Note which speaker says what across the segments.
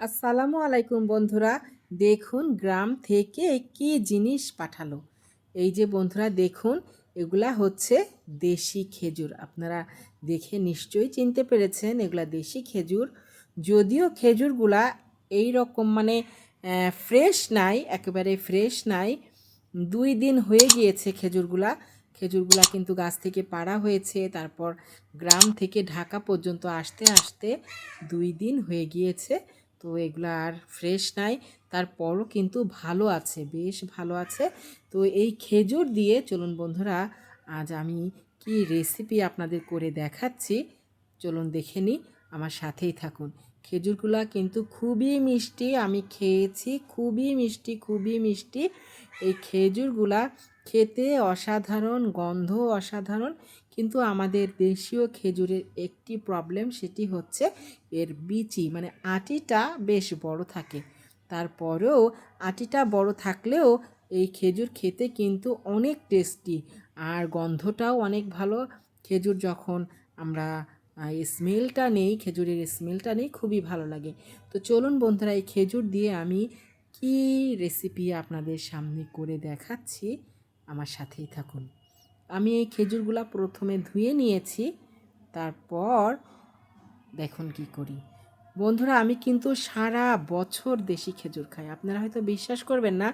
Speaker 1: আসসালামু আলাইকুম বন্ধুরা। দেখুন গ্রাম থেকে কি জিনিস পাঠালো। এই যে বন্ধুরা, দেখুন, এগুলা হচ্ছে দেশি খেজুর। আপনারা দেখে নিশ্চয়ই চিনতে পেরেছেন, এগুলা দেশি খেজুর। যদিও খেজুরগুলা এই রকম মানে ফ্রেশ নাই, একেবারে ফ্রেশ নাই। দুই দিন হয়ে গিয়েছে খেজুরগুলা। খেজুরগুলা কিন্তু গাছ থেকে পাড়া হয়েছে। তারপর গ্রাম থেকে ঢাকা পর্যন্ত আসতে আসতে দুই দিন হয়ে গিয়েছে। তো এগুলো আর ফ্রেশ নাই। তারপরও কিন্তু ভালো আছে, বেশ ভালো আছে। তো এই খেজুর দিয়ে, চলুন বন্ধুরা, আজ আমি কি রেসিপি আপনাদের করে দেখাচ্ছি, চলুন দেখে নিই, আমার সাথেই থাকুন। খেজুরগুলা কিন্তু খুবই মিষ্টি, আমি খেয়েছি, খুবই মিষ্টি খুবই মিষ্টি। এই খেজুরগুলা খেতে অসাধারণ গন্ধ অসাধারণ কিন্তু আমাদের দেশীয় খেজুরের একটি প্রবলেম সেটি হচ্ছে এর বিচি মানে আটিটা বেশ বড় থাকে। তারপরেও আটিটা বড় থাকলেও এই খেজুর খেতে কিন্তু অনেক টেস্টি আর গন্ধটাও অনেক ভালো। খেজুর যখন আমরা স্মেলটা নেই, খেজুরের স্মেলটা নেই, খুবই ভালো লাগে। তো চলুন বন্ধুরা, এই খেজুর দিয়ে আমি কি রেসিপি আপনাদের সামনে করে দেখাচ্ছি, আমার সাথেই থাকুন। আমি এই খেজুরগুলা প্রথমে ধুয়ে নিয়েছি, তারপর দেখুন কি করি। বন্ধুরা, আমি কিন্তু সারা বছর দেশি খেজুর খাই। আপনারা হয়তো বিশ্বাস করবেন না,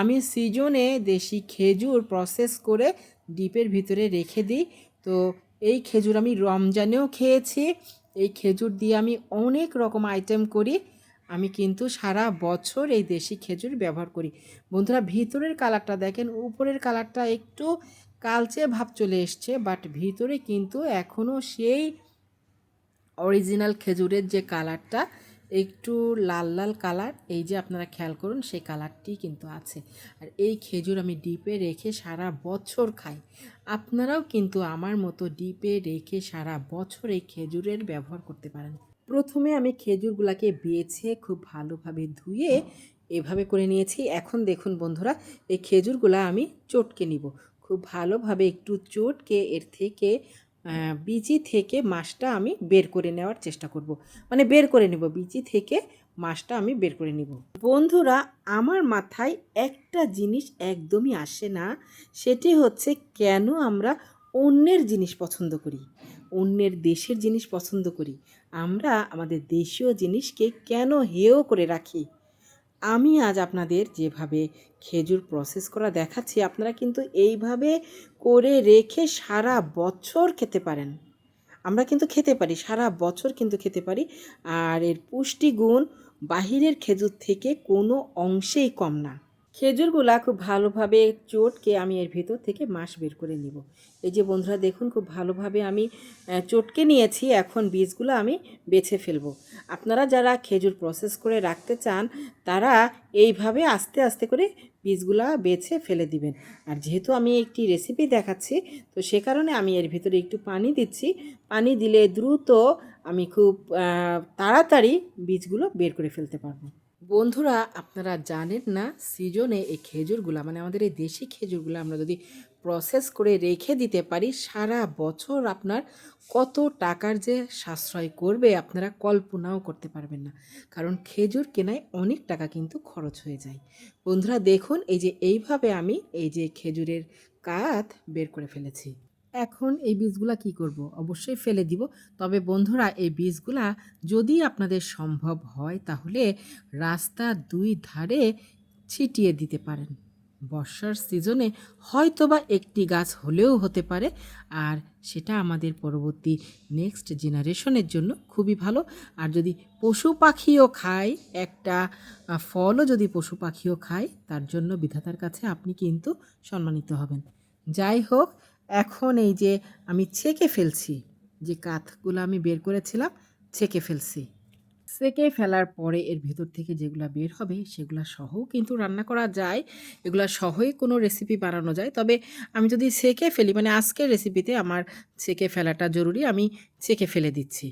Speaker 1: আমি সিজনে দেশি খেজুর প্রসেস করে ডিপের ভিতরে রেখে দিই। তো এই খেজুর আমি রমজানেও খেয়েছি, এই খেজুর দিয়ে আমি অনেক রকম আইটেম করি। আমি কিন্তু সারা বছর এই দেশি খেজুর ব্যবহার করি। বন্ধুরা, ভিতরের কালারটা দেখেন, উপরের কালারটা একটু কালচে ভাব চলে এসছে বাট ভিতরে কিন্তু এখনও সেই অরিজিনাল খেজুরের যে কালারটা একটু লাল লাল কালার, এই যে আপনারা খেয়াল করুন সেই কালারটি কিন্তু আছে। আর এই খেজুর আমি ডিপে রেখে সারা বছর খাই। আপনারাও কিন্তু আমার মতো ডিপে রেখে সারা বছর এই খেজুরের ব্যবহার করতে পারেন। প্রথমে আমি খেজুরগুলাকে বেছে খুব ভালোভাবে ধুয়ে এভাবে করে নিয়েছি। এখন দেখুন বন্ধুরা, এই খেজুরগুলা আমি চটকে নিব। খুব ভালোভাবে একটু চটকে এর থেকে বিচি থেকে মাছটা আমি বের করে নেওয়ার চেষ্টা করব। মানে বের করে নেব, বিচি থেকে মাছটা আমি বের করে নিব। বন্ধুরা, আমার মাথায় একটা জিনিস একদমই আসে না, সেটি হচ্ছে কেন আমরা অন্যের জিনিস পছন্দ করি? অন্যের দেশের জিনিস পছন্দ করি। আমরা আমাদের দেশীয় জিনিসকে কেন হেয় করে রাখি? আমি আজ আপনাদের যেভাবে খেজুর প্রসেস করা দেখাচ্ছি, আপনারা কিন্তু এইভাবে করে রেখে সারা বছর খেতে পারেন। আমরা কিন্তু খেতে পারি, সারা বছর কিন্তু খেতে পারি। আর এর পুষ্টিগুণ বাহিরের খেজুর থেকে কোনো অংশেই কম না। খেজুরগুলা খুব ভালোভাবে চটকে আমি এর ভিতর থেকে মাছ বের করে নিব। এই যে বন্ধুরা দেখুন, খুব ভালোভাবে আমি চটকে নিয়েছি, এখন বীজগুলো আমি বেছে ফেলব। আপনারা যারা খেজুর প্রসেস করে রাখতে চান, তারা এইভাবে আস্তে আস্তে করে বীজগুলা বেছে ফেলে দিবেন। আর যেহেতু আমি একটি রেসিপি দেখাচ্ছি, তো সে কারণে আমি এর ভিতরে একটু পানি দিচ্ছি। পানি দিলে দ্রুত আমি খুব তাড়াতাড়ি বীজগুলো বের করে ফেলতে পারব। বন্ধুরা, আপনারা জানেন না, সিজনে এই খেজুরগুলা মানে আমাদের এই দেশি খেজুরগুলো আমরা যদি প্রসেস করে রেখে দিতে পারি, সারা বছর আপনার কত টাকার যে সাশ্রয় করবে আপনারা কল্পনাও করতে পারবেন না। কারণ খেজুর কেনায় অনেক টাকা কিন্তু খরচ হয়ে যায়। বন্ধুরা, দেখুন, এই যে এইভাবে আমি এই যে খেজুরের কাত বের করে ফেলেছি। এখন এই বীজগুলা কি করব? অবশ্যই ফেলে দিব। তবে বন্ধুরা, এই বীজগুলা যদি আপনাদের সম্ভব হয়, তাহলে রাস্তা দুই ধারে ছিটিয়ে দিতে পারেন। বর্ষার সিজনে হয়তোবা একটি গাছ হলেও হতে পারে। আর সেটা আমাদের পরবর্তী নেক্সট জেনারেশনের জন্য খুবই ভালো। আর যদি পশু পাখিও খায় একটা ফলও যদি পশু পাখিও খায় তার জন্য বিধাতার কাছে আপনি কিন্তু সম্মানিত হবেন। যাই হোক এখন এই যে আমি ছেঁকে ফেলছি, যে কাঠগুলো আমি বের করেছিলাম, ছেঁকে ফেলছি। সেকে ফেলার পরে এর ভেতর থেকে যেগুলো বের হবে, সেগুলো সহ কিন্তু রান্না করা যায়, এগুলো সহই কোনো রেসিপি বানানো যায়। তবে আমি যদি সেকে ফেলি মানে আজকের রেসিপিতে আমার সেকে ফেলাটা জরুরি, আমি সেকে ফেলে দিচ্ছি।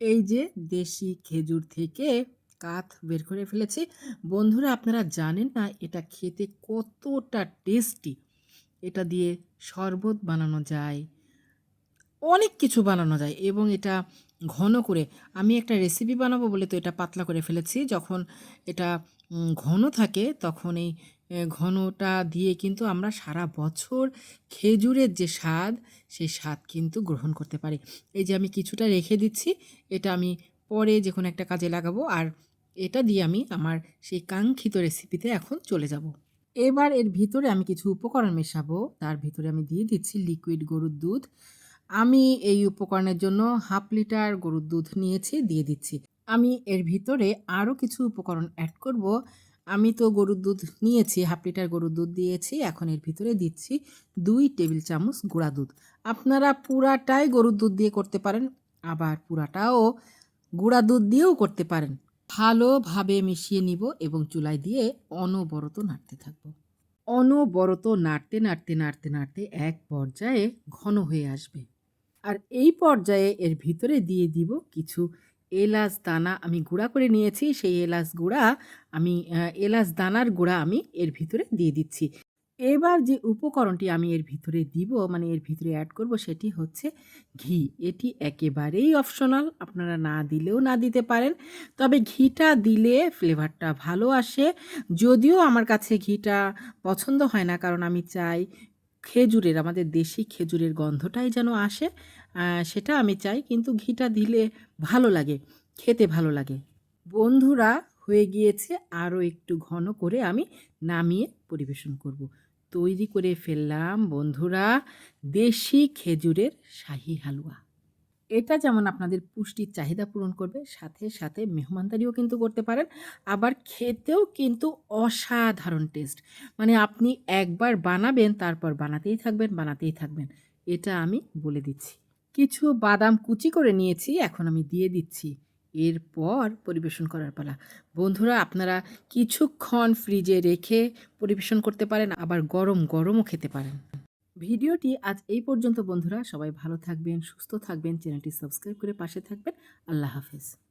Speaker 1: এই যে দেশি খেজুর থেকে কাঠ বের করে ফেলেছি। বন্ধুরা, আপনারা জানেন না, এটা খেতে কতটা টেস্টি এটা দিয়ে শরবত বানানো যায়। অনেক কিছু বানানো যায় এবং এটা ঘন করে, আমি একটা রেসিপি বানাবো বলে তো এটা পাতলা করে ফেলেছি, যখন এটা ঘন থাকে তখন এই ঘনটা দিয়ে কিন্তু আমরা সারা বছর খেজুরের যে স্বাদ, সেই স্বাদ কিন্তু গ্রহণ করতে পারি। এই যে আমি কিছুটা রেখে দিচ্ছি, এটা আমি পরে যে কোনো একটা কাজে লাগাবো, আর এটা দিয়ে আমি আমার সেই কাঙ্ক্ষিত রেসিপিতে এখন চলে যাব। এবার এর ভিতরে আমি কিছু উপকরণ মেশাবো। তার ভিতরে আমি দিয়ে দিচ্ছি লিকুইড গরুর দুধ। আমি এই উপকরণের জন্য হাফ লিটার গরুর দুধ নিয়েছি, দিয়ে দিচ্ছি। আমি এর ভিতরে আরও কিছু উপকরণ অ্যাড করব। আমি তো গরুর দুধ নিয়েছি হাফ লিটার গরুর দুধ দিয়েছি। এখন এর ভিতরে দিচ্ছি দুই টেবিল চামচ গুঁড়া দুধ। আপনারা পুরাটাই গরুর দুধ দিয়ে করতে পারেন, আবার পুরাটাও গুঁড়া দুধ দিয়েও করতে পারেন। ভালোভাবে মিশিয়ে নিব এবং চুলায় দিয়ে অনবরত নাড়তে থাকব। অনবরত নাড়তে নাড়তে নাড়তে নাড়তে এক পর্যায়ে ঘন হয়ে আসবে। আর এই পর্যায়ে এর ভিতরে দিয়ে দিব কিছু এলাচ দানা। আমি গুঁড়া করে নিয়েছি, সেই এলাচ গুঁড়া আমি এলাচ দানার গুঁড়া আমি এর ভিতরে দিয়ে দিচ্ছি। এবার যে উপকরণটি আমি এর ভিতরে দিব মানে এর ভিতরে অ্যাড করব সেটি হচ্ছে ঘি। এটি একেবারেই অপশনাল আপনারা না দিলেও না দিতে পারেন। তবে ঘিটা দিলে ফ্লেভারটা ভালো আসে। যদিও আমার কাছে ঘিটা পছন্দ হয় না, কারণ আমি চাই খেজুরের, আমাদের দেশি খেজুরের গন্ধটাই যেন আসে। সেটা আমি চাই, কিন্তু ঘিটা দিলে ভালো লাগে, খেতে ভালো লাগে। বন্ধুরা, হয়ে গিয়েছে আরও একটু ঘন করে আমি নামিয়ে পরিবেশন করব। তৈরি করে ফেললাম, বন্ধুরা, দেশি খেজুরের শাহি হালুয়া। এটা যেমন আপনাদের পুষ্টির চাহিদা পূরণ করবে, সাথে সাথে মেহমানদারিও কিন্তু করতে পারেন, আবার খেতেও কিন্তু অসাধারণ টেস্ট মানে আপনি একবার বানাবেন, তারপর বানাতেই থাকবেন বানাতেই থাকবেন, এটা আমি বলে দিচ্ছি। কিছু বাদাম কুচি করে নিয়েছি, এখন আমি দিয়ে দিচ্ছি। এরপর পরিবেশন করার পালা। বন্ধুরা, আপনারা কিছুক্ষণ ফ্রিজে রেখে পরিবেশন করতে পারেন, আবার গরম গরমও খেতে পারেন। ভিডিওটি আজ এই পর্যন্ত, বন্ধুরা। সবাই ভালো থাকবেন, সুস্থ থাকবেন। চ্যানেলটি সাবস্ক্রাইব করে পাশে থাকবেন। আল্লাহ হাফেজ।